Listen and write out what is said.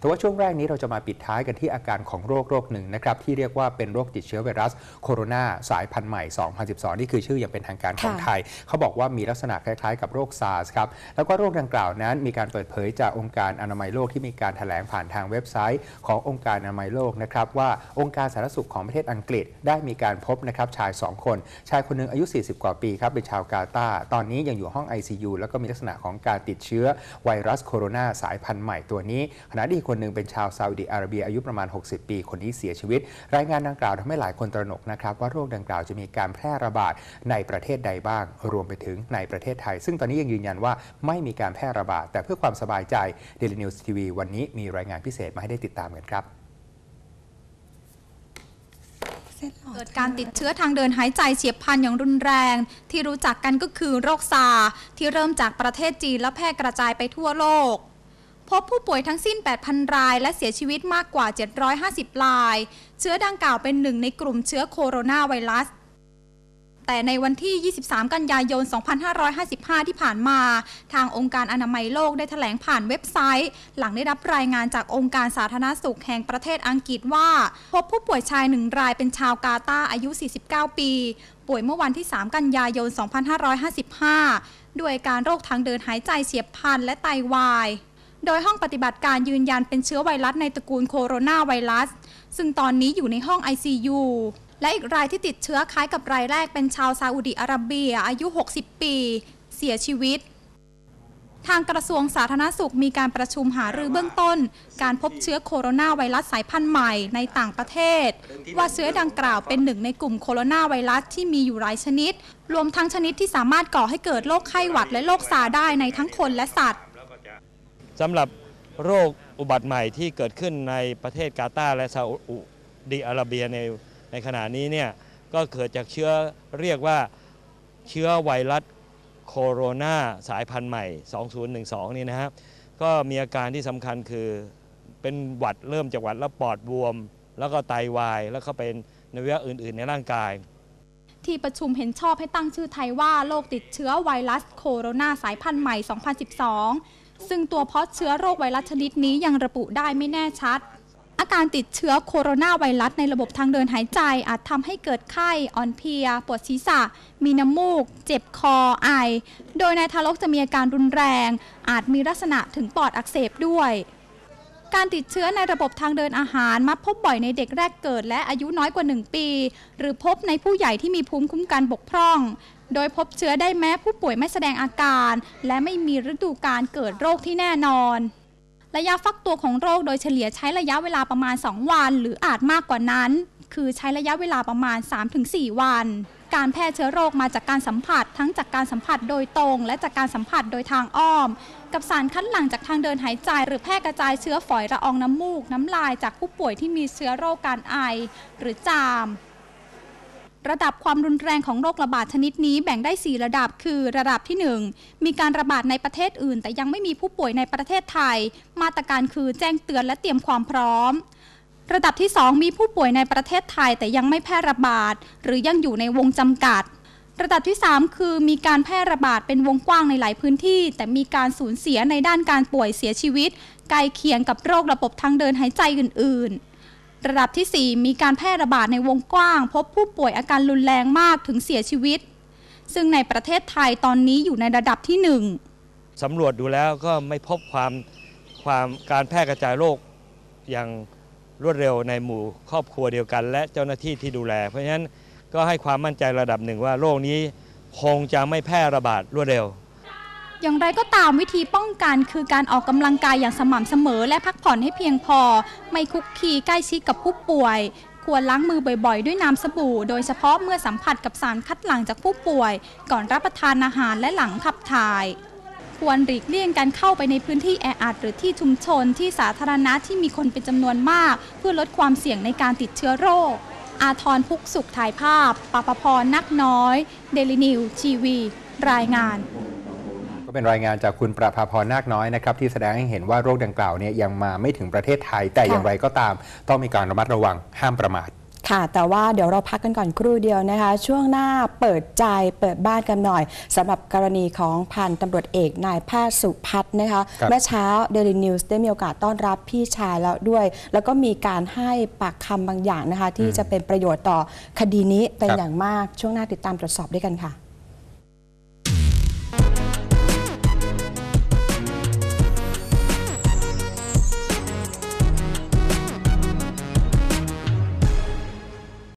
แต่ว่าช่วงแรกนี้เราจะมาปิดท้ายกันที่อาการของโรคโรคหนึ่งนะครับที่เรียกว่าเป็นโรคติดเชื้อไวรัสโคโรนาสายพันธุ์ใหม่ 2012 นี่คือชื่ออย่างเป็นทางการของไทย เขาบอกว่ามีลักษณะคล้ายๆ กับโรคซาร์สครับ แล้วก็โรคดังกล่าวนั้น มีการเปิดเผยจากองค์การอนามัยโลกที่มีการแถลงผ่านทางเว็บไซต์ขององค์การอนามัยโลกนะครับว่าองค์การสาธารณสุขของประเทศอังกฤษได้มีการพบนะครับชาย 2 คน ชายคนหนึงอายุ 40 กว่าปีครับเป็นชาวกาตาตอนนี้ยังอยู่ห้อง ICU แล้วก็มีลักษณะของการติดเชื้อไวรัสโคโรนาสายพันธุ์ใหม่ตัวนี้ขณะที่คนหนึ่งเป็นชาวซาอุดิอาระเบียอายุประมาณ 60 ปี คนนี้เสียชีวิต รายงานดังกล่าวทำให้หลายคนตระหนกนะครับว่าโรคดังกล่าวจะมีการแพร่ระบาดในประเทศใดบ้าง รวมไปถึงในประเทศไทย ซึ่งตอนนี้ยังยืนยันว่าไม่มีการแพร่ระบาด แต่เพื่อความสบายใจ Daily News TV วันนี้มีรายงานพิเศษมาให้ได้ติดตามกันครับเกิดการติดเชื้อทางเดินหายใจเฉียบพลันอย่างรุนแรง ที่รู้จักกันก็คือโรคซาร์ที่เริ่มจากประเทศจีนและแพร่กระจายไปทั่วโลก พบผู้ป่วยทั้งสิ้น 8,000 ราย และเสียชีวิตมากกว่า 750 ราย เชื้อดังกล่าวเป็นหนึ่งในกลุ่มเชื้อโคโรนาไวรัสแต่ในวันที่ 23 กันยายน 2555 ที่ผ่านมา ทางองค์การอนามัยโลกได้แถลงผ่านเว็บไซต์ หลังได้รับรายงานจากองค์การสาธารณสุขแห่งประเทศอังกฤษว่า พบผู้ป่วยชายหนึ่งรายเป็นชาวกาตาร์อายุ 49 ปี ป่วยเมื่อวันที่ 3 กันยายน 2555 ด้วยการโรคทางเดินหายใจเฉียบพลันและไตวาย โดยห้องปฏิบัติการยืนยันเป็นเชื้อไวรัสในตระกูลโคโรนาไวรัส ซึ่งตอนนี้อยู่ในห้อง ICU และอีกรายที่ติดเชื้อคล้ายกับรายแรกเป็นชาวซาอุดิอาระเบีย อายุ 60 ปี เสียชีวิต ทางกระทรวงสาธารณสุขมีการประชุมหารือเบื้องต้น การพบเชื้อโคโรนาไวรัสสายพันธุ์ใหม่ในต่างประเทศ ว่าเชื้อดังกล่าวเป็นหนึ่งในกลุ่มโคโรนาไวรัสที่มีอยู่หลายชนิด รวมทั้งชนิดที่สามารถก่อให้เกิดโรคไข้หวัดและโรคซาร์ได้ในทั้งคนและสัตว์ สำหรับโรคอุบัติใหม่ที่เกิดขึ้นในประเทศกาตาร์และซาอุดิอาระเบียในในขณะนี้เนี่ยก็เกิดจากเชื้อเรียกว่าเชื้อไวรัสโคโรนาสายพันธุ์ใหม่ 2012 นี่นะครับก็มีอาการที่สำคัญคือเป็นหวัดเริ่มจากหวัดแล้วปอดบวม แล้วก็ไตวาย แล้วก็เป็นในเวลาอื่น ๆ ในร่างกาย ที่ประชุมเห็นชอบให้ตั้งชื่อไทยว่าโรคติดเชื้อไวรัสโคโรนาสายพันธุ์ใหม่ 2012 ซึ่งตัวเพาะเชื้อโรคไวรัสชนิดนี้ยังระบุได้ไม่แน่ชัด อาการติดเชื้อโคโรนาไวรัสในระบบทางเดินหายใจ อาจทำให้เกิดไข้อ่อนเพลีย ปวดศีรษะ มีน้ำมูก เจ็บคอ ไอ โดยนายทารกจะมีอาการรุนแรง อาจมีลักษณะถึงปอดอักเสบด้วย การติดเชื้อในระบบทางเดินอาหารมักพบบ่อยในเด็กแรกเกิด และอายุน้อยกว่า 1 ปี หรือพบในผู้ใหญ่ที่มีภูมิคุ้มกันบกพร่อง โดยพบเชื้อได้แม้ผู้ป่วยไม่แสดงอาการ และไม่มีฤดูการเกิดโรคที่แน่นอนระยะฟักตัวของโรคโดยเฉลี่ยใช้ระยะเวลาประมาณ 2 วัน หรืออาจมากกว่านั้น คือใช้ระยะเวลาประมาณ 3-4 วัน การแพร่เชื้อโรคมาจากการสัมผัส ทั้งจากการสัมผัสโดยตรง และจากการสัมผัสโดยทางอ้อม กับสารคัดหลั่งจากทางเดินหายใจ หรือแพร่กระจายเชื้อฝอยละอองน้ำมูก น้ำลายจากผู้ป่วยที่มีเชื้อโรคการไอ หรือจามระดับความรุนแรงของโรคระบาดชนิดนี้แบ่งได้ 4 ระดับคือระดับที่ 1 มีการระบาดในประเทศอื่น แต่ยังไม่มีผู้ป่วยในประเทศไทย มาตรการคือแจ้งเตือนและเตรียมความพร้อม ระดับที่ 2 มีผู้ป่วยในประเทศไทยแต่ยังไม่แพร่ระบาด หรือยังอยู่ในวงจำกัด ระดับที่ 3 คือมีการแพร่ระบาดเป็นวงกว้างในหลายพื้นที่ แต่มีการสูญเสียในด้านการป่วยเสียชีวิตใกล้เคียงกับโรคระบบทางเดินหายใจอื่น ๆ ระดับทีสี่4 มีการแพร่ระบาดในวงกว้าง พบผู้ป่วยอาการรุนแรงมากถึงเสียชีวิต ซึ่งในประเทศไทยตอนนี้อยู่ในระดับที่ 1สำรวจดูแล้วก็ไม่พบความความการแพร่กระจายโรคอย่าง รวดเร็วในหมู่ครอบครัวเดียวกัน และเจ้าหน้าที่ที่ดูแล เพราะฉะนั้นก็ให้ความมั่นใจระดับหนึ่งว่าโรคนี้คงจะไม่แพร่ระบาดรวดเร็ว อย่างไรก็ตามวิธีป้องกันคือการออกกำลังกายอย่างสม่ำเสมอ และพักผ่อนให้เพียงพอ ไม่คุกคีใกล้ชิดกับผู้ป่วย ควรล้างมือบ่อยๆ ด้วยน้ำสบู่ โดยเฉพาะเมื่อสัมผัสกับสารคัดหลั่งจากผู้ป่วย ก่อนรับประทานอาหารและหลังขับถ่าย ควรหลีกเลี่ยงการเข้าไปในพื้นที่แออัดหรือที่ชุมชนที่สาธารณะที่มีคนเป็นจำนวนมาก เพื่อลดความเสี่ยงในการติดเชื้อโรค อาทรพุกสุขถ่ายภาพปปพรนักน้อย เดลินิวทีวี รายงานก็เป็นรายงานจากคุณประภาพรนาคน้อยนะครับที่แสดงให้เห็นว่าโรคดังกล่าวเนี่ยยังมาไม่ถึงประเทศไทย แต่อย่างไรก็ตาม ต้องมีการระมัดระวังห้ามประมาท ค่ะ แต่ว่าเดี๋ยวเราพักกันก่อนครู่เดียวนะคะ ช่วงหน้าเปิดใจเปิดบ้านกันหน่อยสำหรับกรณีของพันตำรวจเอกนายแพทย์สุพัฒน์นะคะครับเมื่อเช้า Daily News ได้มีโอกาสต้อนรับพี่ชายแล้วด้วย แล้วก็มีการให้ปากคำบางอย่างนะคะ ที่จะเป็นประโยชน์ต่อคดีนี้เป็นครับอย่างมากช่วงหน้าติดตามตรวจสอบด้วยกันค่ะ